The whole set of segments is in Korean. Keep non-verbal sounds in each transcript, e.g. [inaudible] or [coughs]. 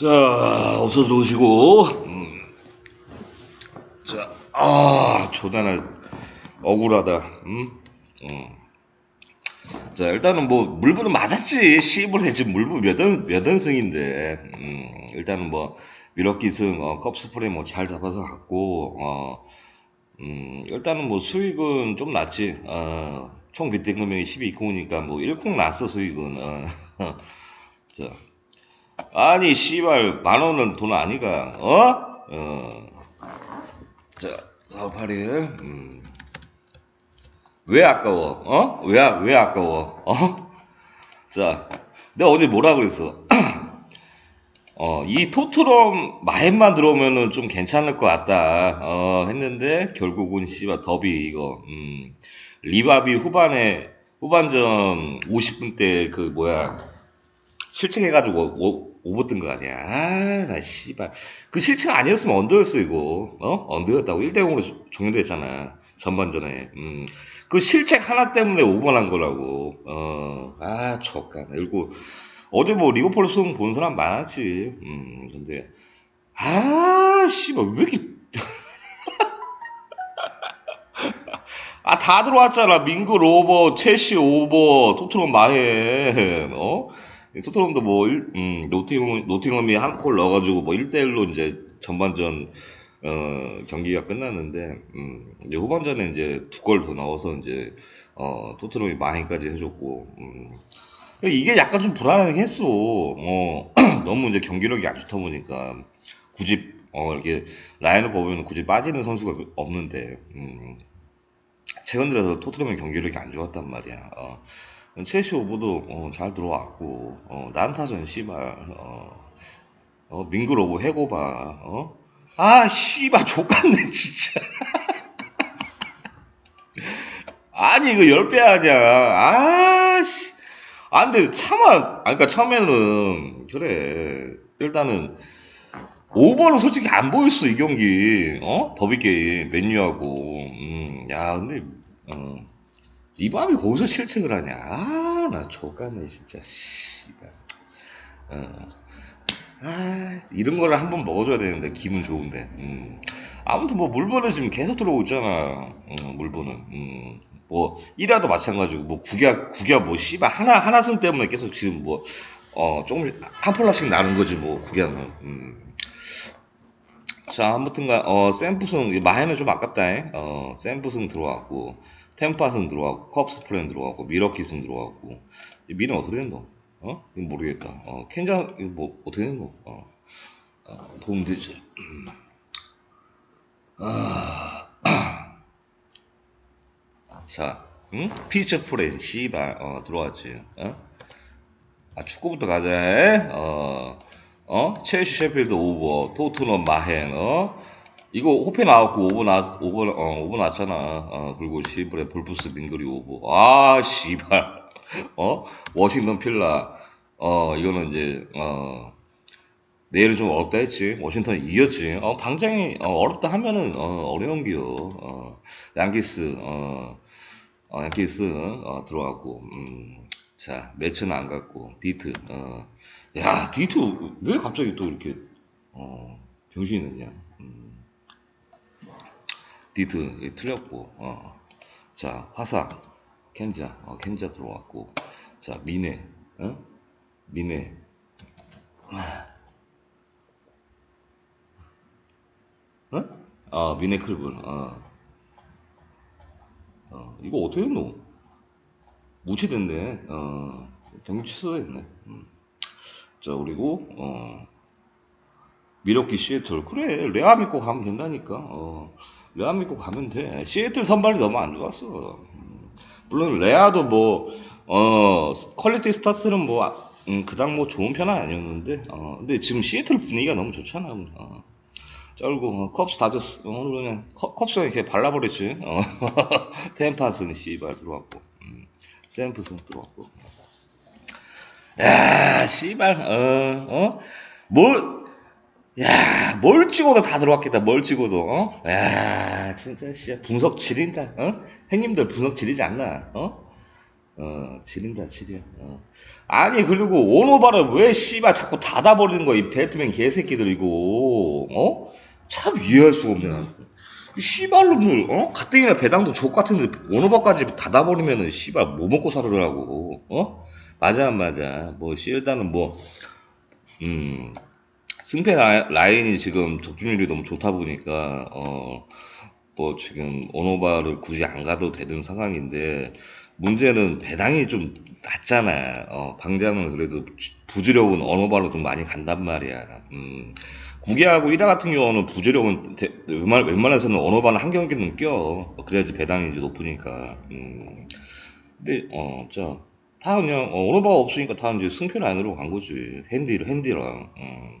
자, 어서 들어오시고. 음. 자, 아, 조단아 억울하다. 음? 음. 자, 일단은 뭐 물분은 맞았지. 시입을 해 지금 물분 몇원 몇 원승인데. 음, 일단은 뭐 미러기승 어, 컵스프레 뭐 잘 잡아서 갔고 어, 음, 일단은 뭐 수익은 좀 났지. 어, 총 빗대 금액이 12콩이니까 뭐 1콩 났어 수익은. 어. [laughs] 자. 아니 씨발 만 원은 돈 아니가 어? 어. 자 4월 8일 음. 왜 아까워 어? 왜, 아- 왜 아까워 어? 자 내가 어제 뭐라 그랬어 [clears throat] 어, 이 토트럼 마켓만 들어오면은 좀 괜찮을 것 같다 어, 했는데 결국은 씨발 더비 이거 음. 리바비 후반에 후반전 50분 때 그 뭐야 실책해가지고 오, 오버 뜬 거 아니야. 아, 나 씨발. 그 실책 아니었으면 언더였어, 이거. 어? 언더였다고. 1대0으로 종료됐잖아. 전반전에. 음. 그 실책 하나 때문에 오버 난 거라고. 어, 아, 족가. 그리고 어제 뭐 리버풀 승본 사람 많았지. 음, 근데. 아, 씨발. 왜 이렇게. [laughs] 아, 다 들어왔잖아. 민글 오버, 첼시 오버, 토트넘 마해. 어? 토트넘도 뭐, 일- 음, 노팅엄, 노팅엄이 한 골 넣어가지고 뭐 1대1로 이제 전반전, 어, 경기가 끝났는데, 음, 이제 후반전에 이제 두 골 더 넣어서 이제, 어, 토트넘이 마행까지 해줬고, 음, 이게 약간 좀 불안하긴 했어. 어, [clears throat] 너무 이제 경기력이 안 좋다 보니까, 굳이, 어, 이렇게 라인을 보면 굳이 빠지는 선수가 없는데, 음, 최근 들어서 토트넘의 경기력이 안 좋았단 말이야. 어. 첼시 오버도 어, 잘 들어왔고 어, 난타전 씨발 어, 어, 오버 해고봐 어? 아 씨발 족같네 진짜. [laughs] 아니 이거 열배 아니야. 아씨. 아 근데 참아 아 그니까 처음에는 그래. 일단은 오버는 솔직히 안 보였어 이 경기. 어? 더비 게임 맨유하고. 음 야 근데 어 리바비 거기서 실책을 하냐 아 나 족같네 진짜 씨발 어. 아 이런 거를 한번 먹어줘야 되는데 기분 좋은데 음. 아무튼 뭐 물건은 지금 계속 들어오고 있잖아 음, 물건은 음. 뭐 1화도 마찬가지고 뭐 국야 국야 뭐 씨발 하나 하나 승 때문에 계속 지금 뭐 어 조금씩 한 폴라씩 나는 거지 뭐 국야는 음. 자, 아무튼간 어 샘프승 마해는 좀 아깝다. 잉? 어 샘프승 들어왔고 템파승 들어왔고 컵스 플랜 들어왔고 미러키승 들어왔고 이 미는 어떻게 된노? 어? 이거 모르겠다. 어 켄자 이거 뭐 어떻게 된노? 어, 어 보면 되지. 음. 아, 자, 응? 피처 프레이 씨발 어 들어왔지. 어? 아, 축구부터 가자. 어, 어, 첼시 셰필드 오버, 토트넘 마헨, 어, 이거 호페 나왔고 오버 나 오버 어 오버 났잖아. 어 그리고 시브레 불프스 민그리 오버. 아 씨발. 어 워싱턴 필라. 어 이거는 이제 어 내일은 좀 어렵다 했지. 워싱턴 이겼지. 어 방장이 어, 어렵다 하면은 어 어려운 기요. 어 양키스 어, 어 양키스 어 들어갔고. 음. 자 매치는 안 갔고 디트. 어. 야 디트 왜 갑자기 또 이렇게 어 병신이 됐냐. 예, 틀렸고 어. 자 화사 켄자 어, 켄자 들어왔고 자 미네 어? 미네 어? 아 미네 클블 어. 어, 이거 어떻게 했노? 무치됐네 어, 경기 취소됐네 음. 자 그리고 어, 미러키 시애틀 그래 레아 믿고 가면 된다니까 어, 레아 믿고 가면 돼 시애틀 선발이 너무 안 좋았어 음, 물론 레아도 뭐 어, 퀄리티 스타트는 뭐 아, 음, 그닥 뭐 좋은 편은 아니었는데 어, 근데 지금 시애틀 분위기가 너무 좋잖아 어. 자 그리고 어, 컵스 다 줬어 오늘 그냥 컵, 컵스가 이렇게 발라버렸지 어. [laughs] 템파스는 씨발 들어왔고 음, 샘프슨 들어왔고 야 씨발 어, 어? 뭘 야, 뭘 찍어도 다 들어왔겠다, 뭘 찍어도, 어? 야, 진짜, 씨, 분석 지린다, 어? 형님들 분석 지리지 않나, 어? 어, 지린다, 지려. 어. 아니, 그리고 오노바를 왜 씨발 자꾸 닫아버리는 거야, 이 배트맨 개새끼들, 이거. 어? 참 이해할 수가 없네, 씨발놈들, 어? 가뜩이나 배당도 족 같은데 오노바까지 닫아버리면은 씨발 뭐 먹고 살으라고, 어? 맞아, 안 맞아. 뭐, 씨, 일단은 뭐, 음, 승패 라- 라인이 지금 적중률이 너무 좋다 보니까 어 뭐 지금 오노바를 굳이 안 가도 되는 상황인데 문제는 배당이 좀 낮잖아. 어 방장은 그래도 주- 부주력은 오노바로 좀 많이 간단 말이야. 음. 9개하고 1화 같은 경우는 부주력은 대- 웬만, 웬만해서는 오노바는 한 경기는 껴. 그래야지 배당이 이제 높으니까. 음. 근데 어 자 다 그냥 어, 오노바가 없으니까 다 이제 승패 라인으로 간 거지. 핸디 핸디랑 음.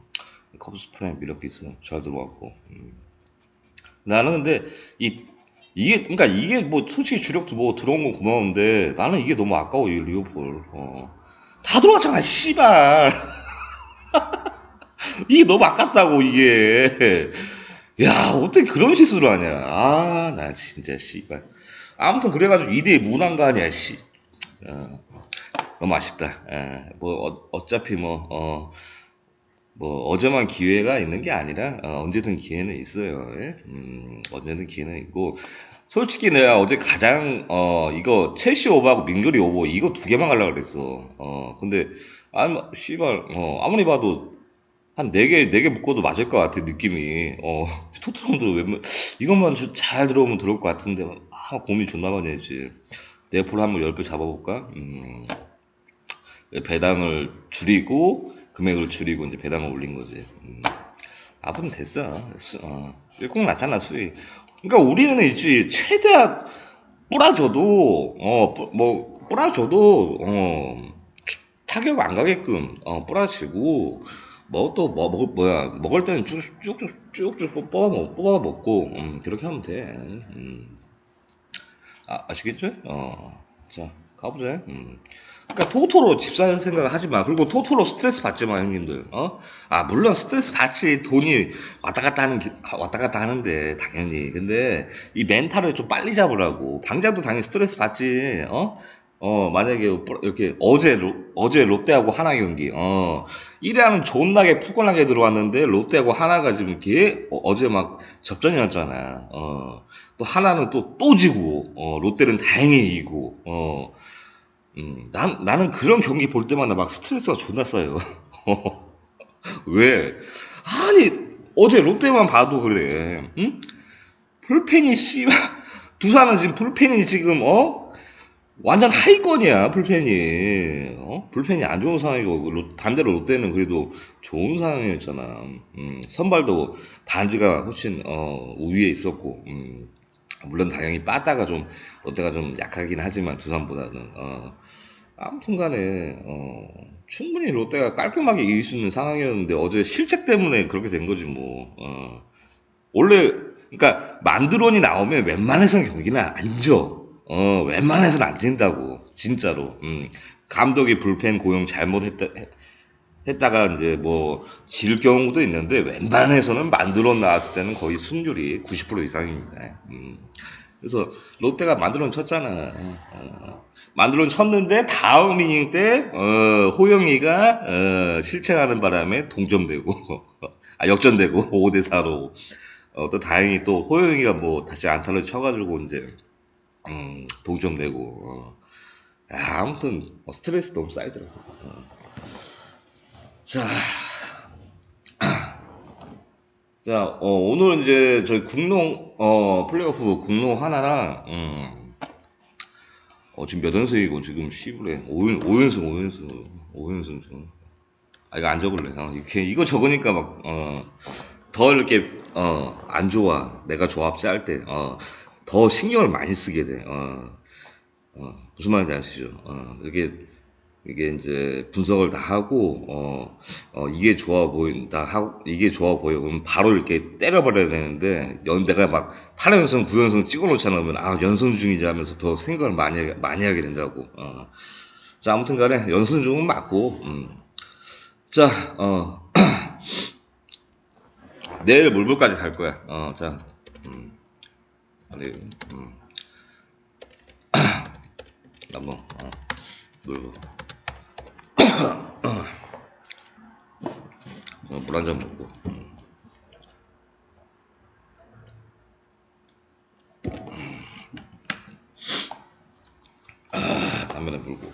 컵스 프라임 미러피스 잘 들어왔고. 음. 나는 근데 이 이게 그러니까 이게 뭐 솔직히 주력도 뭐 들어온 건 고마운데 나는 이게 너무 아까워 이 리오폴. 어. 다 들어왔잖아 씨발. [laughs] 이게 너무 아깝다고 이게. 야 어떻게 그런 실수를 하냐. 아 나 진짜 씨발. 아무튼 그래가지고 2대 무난 거 아니야 씨. 어, 너무 아쉽다. 예, 뭐 어, 어차피 뭐 어. 뭐 어제만 기회가 있는 게 아니라 어, 언제든 기회는 있어요. 예? 음, 언제든 기회는 있고 솔직히 내가 어제 가장 어 이거 첼시 오버하고 민거리 오버 이거 두 개만 가려고 그랬어. 어 근데 뭐, 씨발 어 아무리 봐도 한 네 개 네 개 묶어도 맞을 것 같아 느낌이. 어 토트넘도 웬만 이것만 좀잘 들어오면 들어올 것 같은데 아 고민 존나 많이 했지. 네플 한번 열 배 잡아볼까? 음. 배당을 줄이고 금액을 줄이고 이제 배당을 올린 거지. 음. 아프면 됐어. 수, 어. 꼭 났잖아 수익. 그러니까 우리는 있지 최대한 뿌라줘도 어뭐 뿌라줘도 어 타격 안 가게끔 어 뿌라치고 뭐 또 뭐 먹을 뭐야 먹을 때는 쭉 쭉 쭉 쭉 쭉 뽑아 먹 뽑아 먹고 음, 그렇게 하면 돼. 음. 아, 아시겠죠? 어. 자, 가보자. 음. 그러니까 토토로 집 살 생각을 하지 마. 그리고 토토로 스트레스 받지 마, 형님들. 어? 아, 물론 스트레스 받지. 돈이 왔다 갔다 하는, 기- 왔다 갔다 하는데, 당연히. 근데 이 멘탈을 좀 빨리 잡으라고. 방장도 당연히 스트레스 받지. 어? 어, 만약에 이렇게 어제, 로, 어제 롯데하고 하나 경기, 어, 1회는 존나게 푸근하게 들어왔는데, 롯데하고 하나가 지금 이렇게 어, 어제 막 접전이었잖아. 어, 또 하나는 또, 또 지고, 어, 롯데는 다행히 이기고, 어, 음, 난, 나는 그런 경기 볼 때마다 막 스트레스가 존나 쌓여. [laughs] 왜? 아니, 어제 롯데만 봐도 그래. 응? 불펜이, 씨발, [laughs] 두산은 지금 불펜이 지금, 어? 완전 하위권이야, 불펜이. 어? 불펜이 안 좋은 상황이고, 롯- 반대로 롯데는 그래도 좋은 상황이었잖아. 음, 선발도 반지가 훨씬, 어, 우위에 있었고, 음, 물론 당연히 빠따가 좀, 롯데가 좀 약하긴 하지만, 두산보다는, 어, 아무튼 간에, 어, 충분히 롯데가 깔끔하게 이길 수 있는 상황이었는데, 어제 실책 때문에 그렇게 된 거지, 뭐, 어. 원래 그러니까 만드론이 나오면 웬만해서는 경기는 안 져. 어, 웬만해서는 안 진다고. 진짜로. 음. 감독이 불펜 고용 잘못했다 했- 했다가 이제 뭐 질 경우도 있는데 웬만해서는 만드론 나왔을 때는 거의 승률이 90% 이상입니다. 음. 그래서 롯데가 만드론 쳤잖아. 어. 만드론 쳤는데 다음 이닝 때 어, 호영이가 어, 실책하는 바람에 동점되고 [laughs] 아 역전되고 [laughs] 5대 4로 어, 또 다행히 또 호영이가 뭐 다시 안타를 쳐가지고 이제 음, 동점되고 어. 야, 아무튼 어, 스트레스 너무 쌓이더라. 어. 자, 자 어, 오늘 이제 저희 국농 어, 플레이오프 국농 하나랑 음, 어, 지금 몇 연승이고 지금 시불에 5연 5연승 5연승 5연승 지금. 아 이거 안 적을래. 어, 이렇게 이거 적으니까 막 어. 더 이렇게 어 안 좋아 내가 조합 짤 때 어 더 신경을 많이 쓰게 돼 어, 어 무슨 말인지 아시죠 어 이게 이게 이제 분석을 다 하고 어, 어 이게 좋아 보인다 하고 이게 좋아 보여 그럼 바로 이렇게 때려버려야 되는데 연 내가 막 8연승 9연승 찍어놓잖아 그러면 아 연승 중이지 하면서 더 생각을 많이 많이 하게 된다고 어. 자 아무튼간에 연승 중은 맞고 음. 자어 [clears throat] 내일 물불까지 갈 거야. 어, 자, 음, 그리고, 음, [clears throat] 한번, 어. 물. 물 한 잔 먹고. 음. 아, 담배나 불고.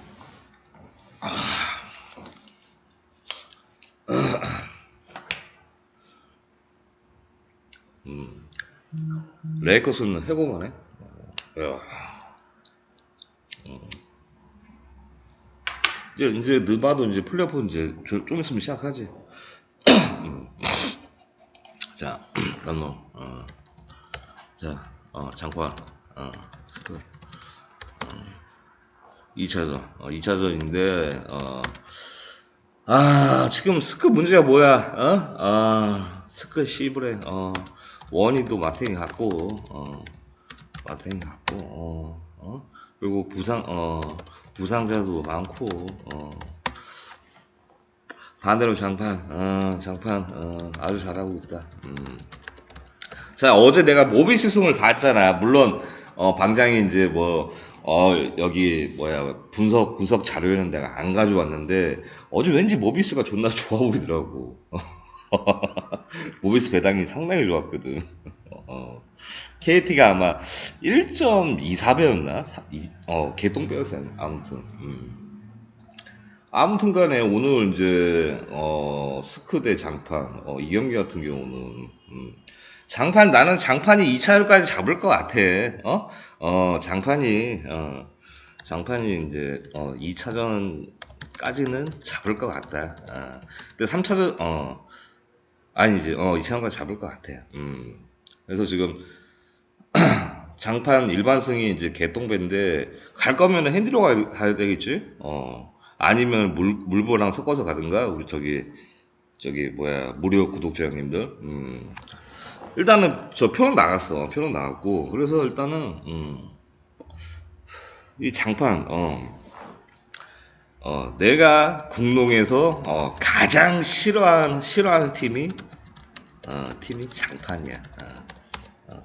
레이커스는 해고만 해? 야. 이제, 이제, 느바도 이제 플레이오프 이제 조- 좀 있으면 시작하지. 음. [clears throat] 자, [clears throat] 난노, 어. 자, 어, 장판, 어, 스크. 어. 2차전, 어, 2차전인데, 어, 아, 지금 스크 문제가 뭐야, 어? 아, 스크 시브레, 어, 원인도 마탱이 같고, 어, 마탱이 같고, 어, 어? 그리고 부상, 어, 부상자도 많고, 어, 반대로 장판, 어, 장판, 어, 아주 잘하고 있다. 음. 자, 어제 내가 모비스 승을 봤잖아. 물론, 어, 방장이 이제 뭐, 어, 여기, 뭐야, 분석, 분석 자료에는 내가 안 가져왔는데, 어제 왠지 모비스가 존나 좋아 보이더라고. [laughs] 모비스 배당이 상당히 좋았거든. 어, KT가 아마 1.24배였나? 어, 개똥배였어요. 아무튼. 음. 아무튼 간에 오늘 이제, 어, 스크 대 장판, 어, 이 경기 같은 경우는, 음, 장판, 나는 장판이 2차까지 잡을 것 같아. 어? 어, 장판이, 어, 장판이 이제, 어, 2차전까지는 잡을 것 같다. 어. 근데 3차전, 어, 아니지, 어, 2차전까지 잡을 것 같아. 음. 그래서 지금, [clears throat] 장판 일반승이 이제 개똥배인데, 갈 거면 핸디로 가야, 되겠지? 어. 아니면 물, 물보랑 섞어서 가든가, 우리 저기, 저기, 뭐야, 무료 구독자 형님들. 음. 일단은 저 표는 나갔어. 표는 나갔고 그래서 일단은 음, 이 장판 어, 어 내가 국농에서 어, 가장 싫어하는 싫어하는 팀이 어, 팀이 장판이야. 어, 어,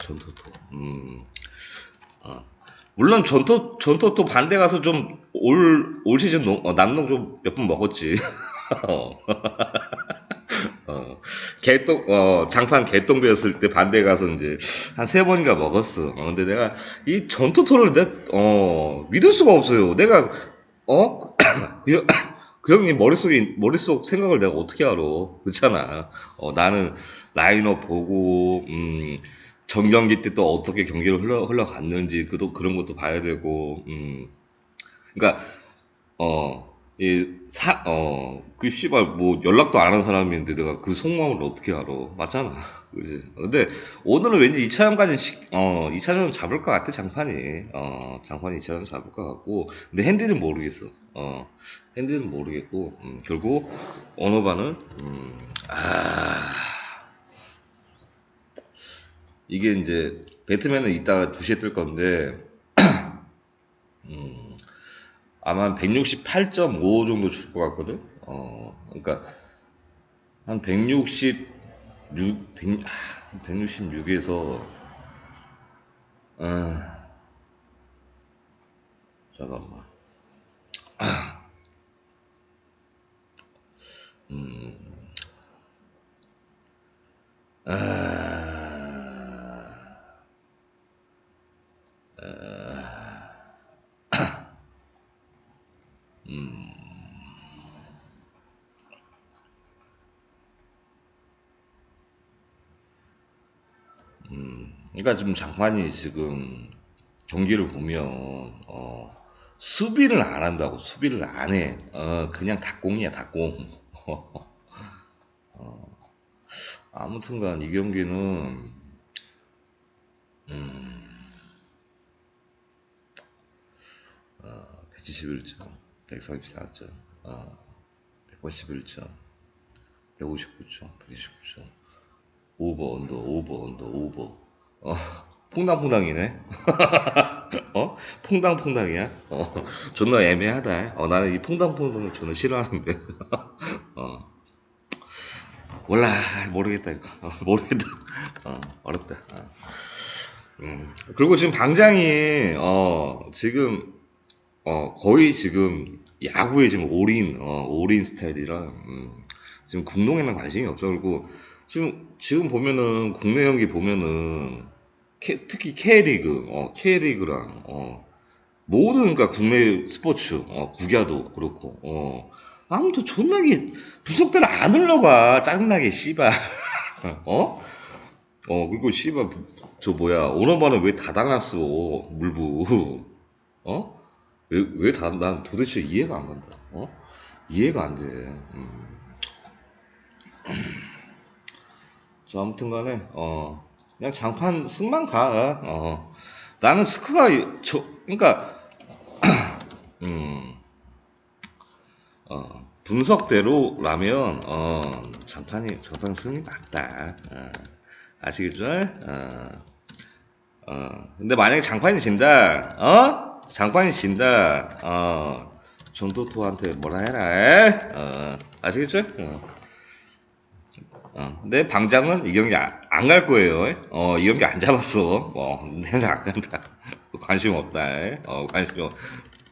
전토토. 음, 어. 물론 전토 전토토 반대 가서 좀올올 시즌 농, 어, 남농 좀 몇 번 먹었지. 어. [laughs] 어, 개똥, 어, 장판 개똥배였을 때 반대 가서 이제 한 세 번인가 먹었어. 어, 근데 내가 이 전투토를 내, 어, 믿을 수가 없어요. 내가, 어? [coughs] 그, 형- [coughs] 그 형님 머릿속에, 머릿속 생각을 내가 어떻게 알아. 그렇잖아. 어, 나는 라인업 보고, 음, 전경기 때 또 어떻게 경기를 흘러, 흘러갔는지, 그도, 그런 것도 봐야 되고, 음. 그러니까, 어, 이, 사, 어, 그, 씨발, 뭐, 연락도 안 한 사람인데 내가 그 속마음을 어떻게 알아. 맞잖아. [laughs] 그지? 근데 오늘은 왠지 2차전까지는, 시, 어, 2차전은 잡을 것 같아, 장판이. 어, 장판이 2차전 잡을 것 같고. 근데 핸디는 모르겠어. 어, 핸디는 모르겠고, 음, 결국, 언어반은, 음, 아, 이게 이제, 배트맨은 이따가 2시에 뜰 건데, [clears throat] 음, 아마 한 168.5 정도 줄 것 같거든. 어, 그러니까 한 166, 100, 166에서 아, 잠깐만. [clears throat] 음, 아, 그러니까 지금 장판이 지금 경기를 보면 어, 수비를 안 한다고 수비를 안 해. 어, 그냥 닭공이야 닭공. [laughs] 아무튼간 이 경기는 어, 121점, 144점, 어, 181점, 159점, 129점, 오버 언더, 오버 언더, 오버. 어, 퐁당퐁당이네. [laughs] 어? 퐁당퐁당이야? 어, 존나 애매하다. 어, 나는 이 퐁당퐁당을 존나 싫어하는데. [laughs] 어. 몰라, 모르겠다, 이거. 어, 모르겠다. [laughs] 어, 어렵다. 어. 음. 그리고 지금 방장이, 어, 지금, 어, 거의 지금 야구에 지금 올인 어, 올인 스타일이라 음, 지금 궁동에는 관심이 없어 그리고 지금 지금 보면은 국내 경기 보면은 K- 특히 K리그 어, K리그랑 어, 모든 그러니까 국내 스포츠 어, 국야도 그렇고 어, 아무튼 존나게 부속들 안 흘러가 짜증나게 씨발 [laughs] 어? 어 그리고 씨발 저 뭐야 오너바는 왜 닫아놨어 물부 [laughs] 어? 왜왜 닫아 난 도대체 이해가 안 간다 어? 이해가 안돼 음. [clears throat] 자 아무튼간에 어 그냥 장판 승만 가 어 나는 스크가 저 그러니까 [clears throat] 음 어, 분석대로라면 어, 장판이 장판 승이 맞다. 어, 아시겠죠? 어, 어, 근데 만약에 장판이 진다, 어? 장판이 진다, 어, 전도토한테 뭐라 해라, 어, 아시겠죠? 어. 어, 내 방장은 이 경기 안 갈 거예요. 어, 이 경기 안 잡았어. 어, 내는 안 간다. [laughs] 관심 없다. 어, 관심 없.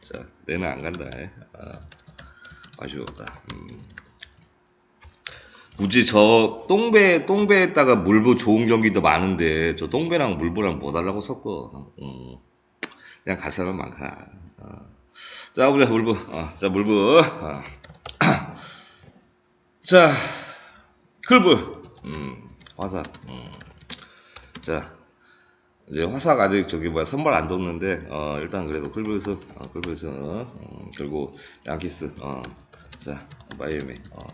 자, 내는 안 간다. 어. 아쉬웠다. 음. 굳이 저 똥배 똥배에다가 물부 좋은 경기도 많은데 저 똥배랑 물부랑 뭐 달라고 섞어? 음. 그냥 갈 사람만 가. 어. 자 보자 물부. 어. 자 물부. 어. [clears throat] 자 클불. 음. 화사. 음. 자 이제 화사가 아직 저기 뭐야 선발 안 뒀는데 어 일단 그래도 클브에서 어, 클브에서 음, 그리고 양키스 어 자 마이애미 어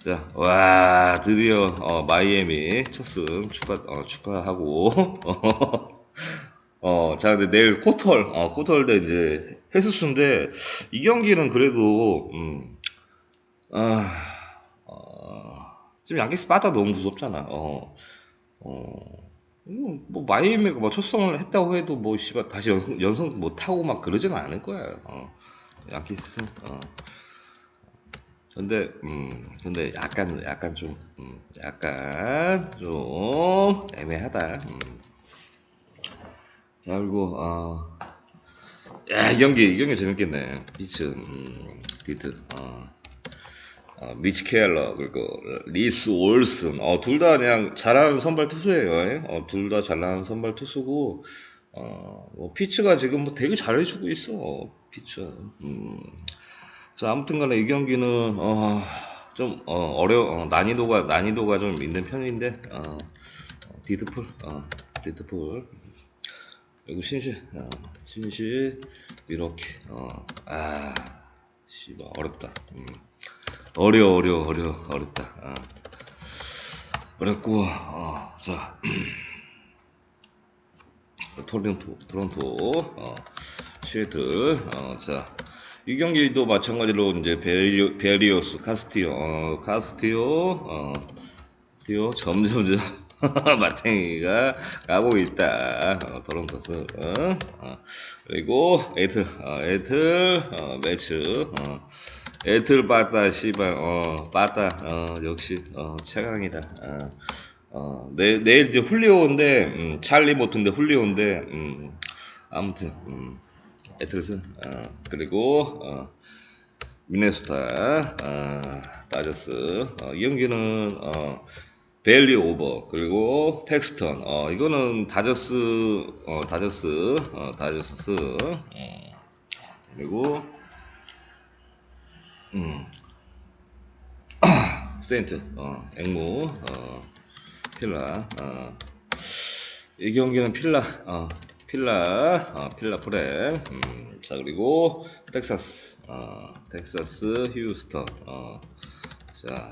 자 와 드디어 어 마이애미 첫승 축하 어 축하하고 [laughs] 어 자 근데 내일 코털 어 코털 대 이제 헤스수인데 이 경기는 그래도 음아 어, 지금 양키스 빠다 너무 무섭잖아 어 어. 음, 뭐 마이애미가 뭐 첫성을 했다고 해도 뭐 씨발 다시 연성, 연성 뭐 타고 막 그러지는 않을 거야. 어. 양키스. 어. 근데 음 근데 약간 약간 좀 음, 약간 좀 애매하다. 음. 자 그리고 어. 야, 이 경기, 이 경기 재밌겠네. 비츠, 음, 디트, 어. 어, 미치 켈러 그리고 리스 올슨 어, 둘 다 그냥 잘하는 선발 투수예요. 어, 둘 다 잘하는 선발 투수고 어, 뭐 피츠가 지금 뭐 되게 잘해주고 있어. 피츠. 음. 자 아무튼간에 이 경기는 어, 좀 어, 어려 어, 난이도가 난이도가 좀 있는 편인데 어, 어, 디드풀 어, 디드풀 그리고 신시 어, 신시 이렇게 어, 아 씨발 어렵다. 음. 어려 어려 어려 어렵다. 어. 어렵고 어, 자 토론토 토론토 어, 시애틀 어, 자이 경기도 마찬가지로 이제 베리, 베리오스 카스티오 어, 카스티오 어, 티오 점점점 [laughs] 마탱이가 가고 있다. 어, 토론토스 어, 어. 그리고 에이틀 어, 에이틀 어, 매츠 어. 에틀 빠따 씨발. 어 빠따 어 역시 어 최강이다. 어, 어 내, 내일 이제 훌리오인데 음, 찰리 모트인데 훌리오인데 음, 아무튼 음, 에틀스 어, 그리고 어, 미네소타 어, 다저스. 어, 이 경기는 어, 벨리 오버 그리고 팩스턴. 어 이거는 다저스 어 다저스 어 다저스. 음, 그리고 음. [clears throat] 세인트, 어, 앵무, 어, 필라, 어. 이 경기는 필라, 어, 필라, 어, 필라 프렘, 음, 자, 그리고 텍사스, 어, 텍사스, 휴스턴, 어, 자,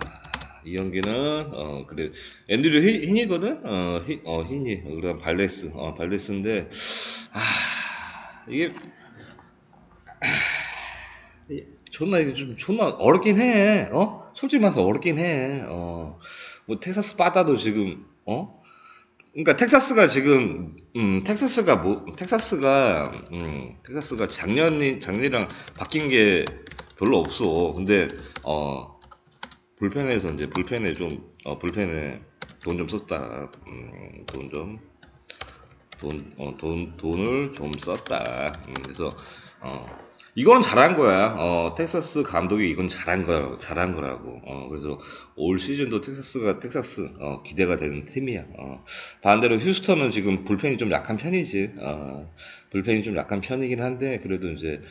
이 경기는, 어, 그래, 앤드류 히, 흰이거든? 어, 히, 어, 흰이, 그 다음 발레스, 어, 발레스인데, 아, 이게, 존나 이게 좀 존나 어렵긴 해. 어? 솔직히 말해서 어렵긴 해. 어. 뭐 텍사스 바다도 지금 어? 그러니까 텍사스가 지금 음 텍사스가 뭐 텍사스가 음 텍사스가 작년이 작년이랑 바뀐 게 별로 없어. 근데 어 불펜에서 이제 불펜에 좀 어 불펜에 돈 좀 썼다. 음 돈 좀 돈, 어, 돈, 돈을 좀 썼다. 음, 그래서, 어, 이거는 잘한 거야. 어, 텍사스 감독이 이건 잘한 거야, 잘한 거라고. 어, 그래서 올 시즌도 텍사스가 텍사스 어, 기대가 되는 팀이야. 어, 반대로 휴스턴은 지금 불펜이 좀 약한 편이지. 어, 불펜이 좀 약한 편이긴 한데 그래도 이제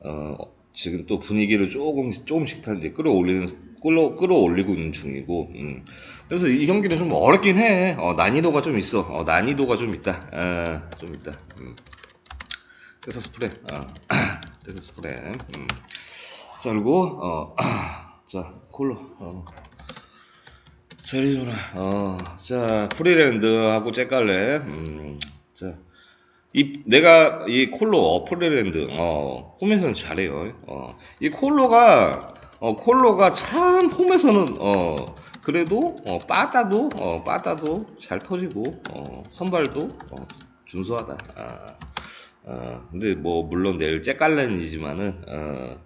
어, 지금 또 분위기를 조금 조금씩 다 이제 끌어올리는 끌어 끌어올리고 있는 중이고. 음. 그래서 이 경기는 좀 어렵긴 해. 어, 난이도가 좀 있어. 어, 난이도가 좀 있다. 어, 좀 있다. 음. 텍사스 프레. 어. [clears throat] 텍사스 프레. 음. 자 그리고 어, [clears throat] 자 콜로. 어. 제리조나. 어. 자 프리랜드하고 잭갈래. 음. 자. 이 내가 이 콜로 어, 프리랜드 어 홈에서는 잘해요. 어. 이 콜로가 어 콜로가 참 홈에서는 어 그래도 어 빠따도 어 빠따도 잘 터지고 어 선발도 어 준수하다. 아. 어, 근데 뭐 물론 내일 잭갈렌이지만은 어,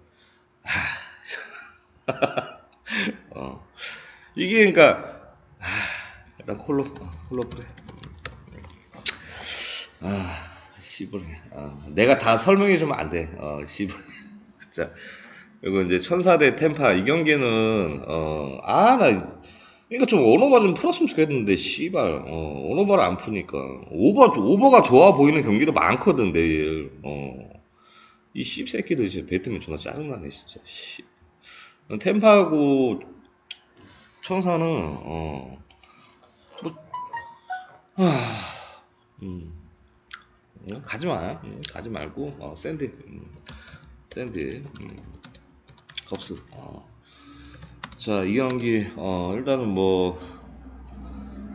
하, [laughs] 어, 이게 그러니까 하, 일단 콜로 어, 콜로 그래. 아, 씨부레. 아, 내가 다 설명해 주면 안 돼. 어, 씨부레. [laughs] 자, 그리고 이제 천사 대 템파 이 경기는 어, 아, 나 그러니까 좀 언어가 좀 풀었으면 좋겠는데 씨발. 어, 언어가 안 푸니까. 오버 오버가 좋아 보이는 경기도 많거든 내일. 어이 씹새끼들 진짜 뱉으면 존나 짜증나네 진짜. 씨. 템파하고 천사는 어뭐 음, 음, 가지 마. 음, 가지 말고 어 샌드. 음, 샌드. 음, 컵스. 어. 자, 이 경기, 어, 일단은 뭐,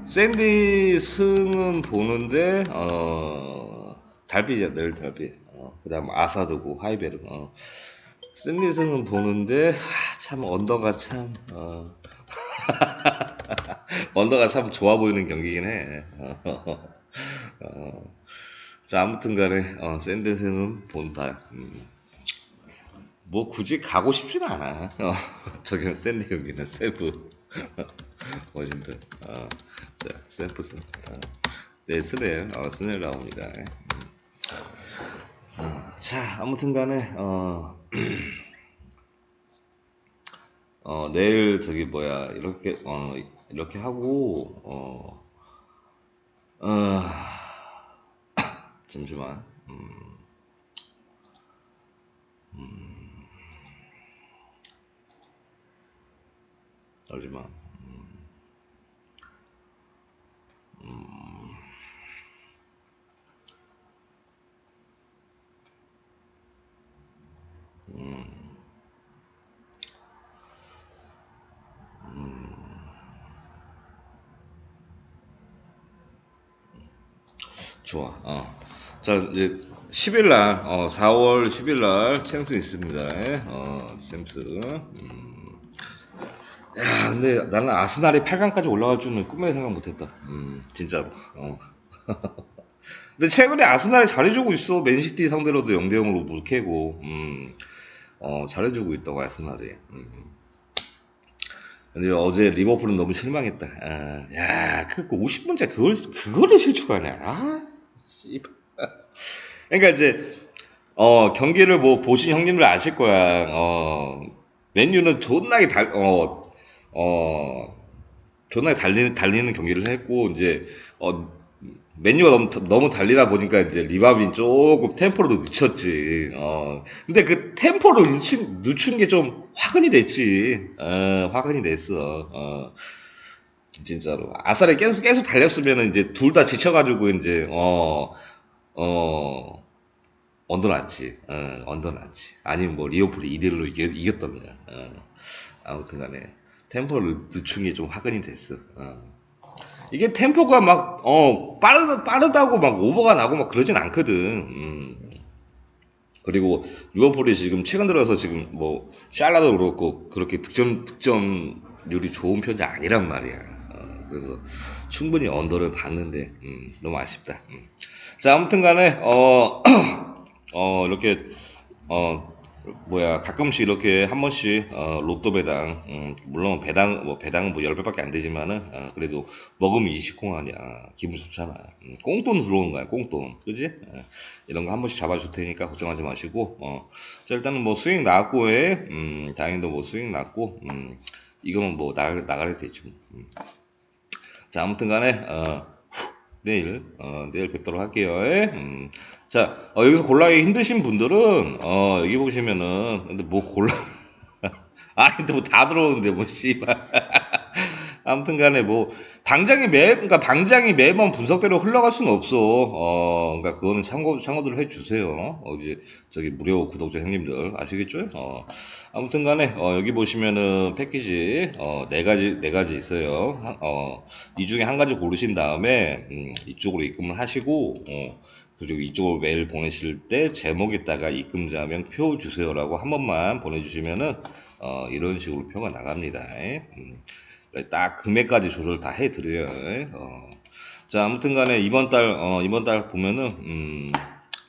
샌디 승은 보는데, 어, 달비죠, 늘 달비. 어, 그 다음 아사드고, 하이베르. 어. 샌디 승은 보는데, 하, 참, 언더가 참, 어. [laughs] 언더가 참 좋아 보이는 경기긴 해. [laughs] 어. 자, 아무튼 간에, 어, 샌디 승은 본다. 음. 뭐 굳이 가고 싶진 않아. 어, 저기 샌디 경기는 세프 워싱턴. 어, 자 샌프슨. 어, 네 스넬. 어, 스넬 나옵니다. 음. 어, 자 아무튼간에 어, [clears throat] 어 내일 저기 뭐야 이렇게 어 이렇게 하고 어, 어 [clears throat] 잠시만. 음. 떨지마. 좋아. 어. 자, 이제 10일 날, 어, 4월 10일 날 챔스 있습니다. 어, 챔스. 음. 야, 근데 나는 아스날이 8강까지 올라갈 줄은 꿈에 생각 못했다. 음, 진짜로. 어. [laughs] 근데 최근에 아스날이 잘해주고 있어. 맨시티 상대로도 0대 0으로 물 캐고, 음, 어, 잘해주고 있다고 아스날이. 음. 근데 어제 리버풀은 너무 실망했다. 아, 야, 그 50분째 그걸 그거를 실축하냐? 아, 씨. 그러니까 이제 어 경기를 뭐 보신 형님들 아실 거야. 어 맨유는 존나게 달, 어, 어, 존나게 달리는, 달리는 경기를 했고, 이제, 어, 맨유가 너무, 너무 달리다 보니까 이제 리바빈 조금 템포를 늦췄지. 어, 근데 그 템포를 늦춘, 늦춘 게 좀 화근이 됐지. 어, 화근이 됐어. 어, 진짜로. 아싸리 계속, 계속 달렸으면 이제 둘 다 지쳐가지고 이제, 어, 어, 언더 났지. 어, 언더 났지. 아니면 뭐 리오풀이 2대1로 이겼던가. 어, 아무튼 간에. 템포를 늦춘 게 좀 화근이 됐어. 어. 이게 템포가 막, 어, 빠르, 빠르다고 막 오버가 나고 막 그러진 않거든. 음. 그리고 리버풀이 지금 최근 들어서 지금 뭐, 샬라도 그렇고, 그렇게 득점, 득점률이 좋은 편이 아니란 말이야. 어, 그래서 충분히 언더를 봤는데, 음, 너무 아쉽다. 음. 자, 아무튼 간에, 어, [clears throat] 어, 이렇게, 어, 뭐야 가끔씩 이렇게 한 번씩 어, 로또 배당 음, 물론 배당 뭐 배당은 뭐 10배밖에 안 되지만은 어, 그래도 먹으면 20콩 아니야 기분 좋잖아 음, 꽁돈 들어오는 거야 꽁돈 그지 어, 이런 거 한 번씩 잡아줄 테니까 걱정하지 마시고 어. 자 일단은 뭐 수익 나왔고에 음, 다행히도 뭐 수익 났고 음, 이거는 뭐 나갈 나가게 되죠 음. 자 아무튼 간에 어, 내일 어, 내일 뵙도록 할게요. 예? 음. 자 어, 여기서 골라기 힘드신 분들은 어, 여기 보시면은 근데 뭐 골라 아 근데 뭐 다 들어오는데 뭐 씨발 [laughs] 아무튼 간에 뭐 방장이 매 그러니까 방장이 매번 분석대로 흘러갈 수는 없어. 어 그러니까 그거는 참고 참고들 해주세요. 어 이제 저기 무료 구독자 형님들 아시겠죠? 어 아무튼 간에 어 여기 보시면은 패키지 어 네 가지 네 가지 있어요. 어이 중에 한 가지 고르신 다음에 음, 이쪽으로 입금을 하시고 어. 그리고 이쪽으로 메일 보내실 때 제목에다가 입금자명 표 주세요라고 한 번만 보내주시면은 어, 이런 식으로 표가 나갑니다. 예. 음. 딱 금액까지 조절 다 해드려요. 예. 어. 자 아무튼간에 이번 달 어, 이번 달 보면은 음,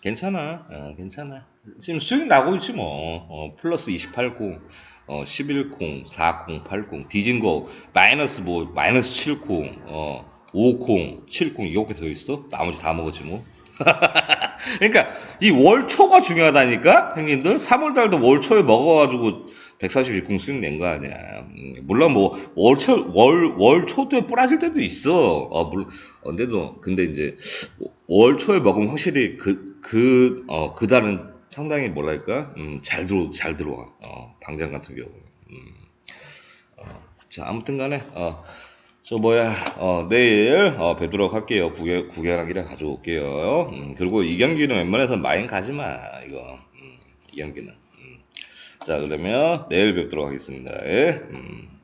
괜찮아, 어, 괜찮아. 지금 수익 나고 있지 뭐. 어, 플러스 28콩, 어, 11콩, 4콩, 8콩, 뒤진 거 마이너스 뭐 마이너스 7콩, 어, 5콩, 7콩 이렇게 더 있어. 나머지 다 먹었지 뭐. [laughs] 그러니까 이 월초가 중요하다니까? 형님들? 3월달도 월초에 먹어가지고 142콩 수익 낸 거 아니야. 음, 물론 뭐 월초 월 월초 때 뿌라질 때도 있어. 어 물론 어, 근데도 근데 이제 월초에 먹으면 확실히 그 그 어 그달은 상당히 뭐랄까? 음, 잘 들어 잘 들어와. 어 방장 같은 경우 음. 어, 자 아무튼간에 어. 저 뭐야 어 내일 어 뵙도록 할게요 구경 구경하기를 가져올게요 음, 그리고 이 경기는 웬만해서 마인 가지 마 이거 음, 이 경기는 음. 자 그러면 내일 뵙도록 하겠습니다 예? 음.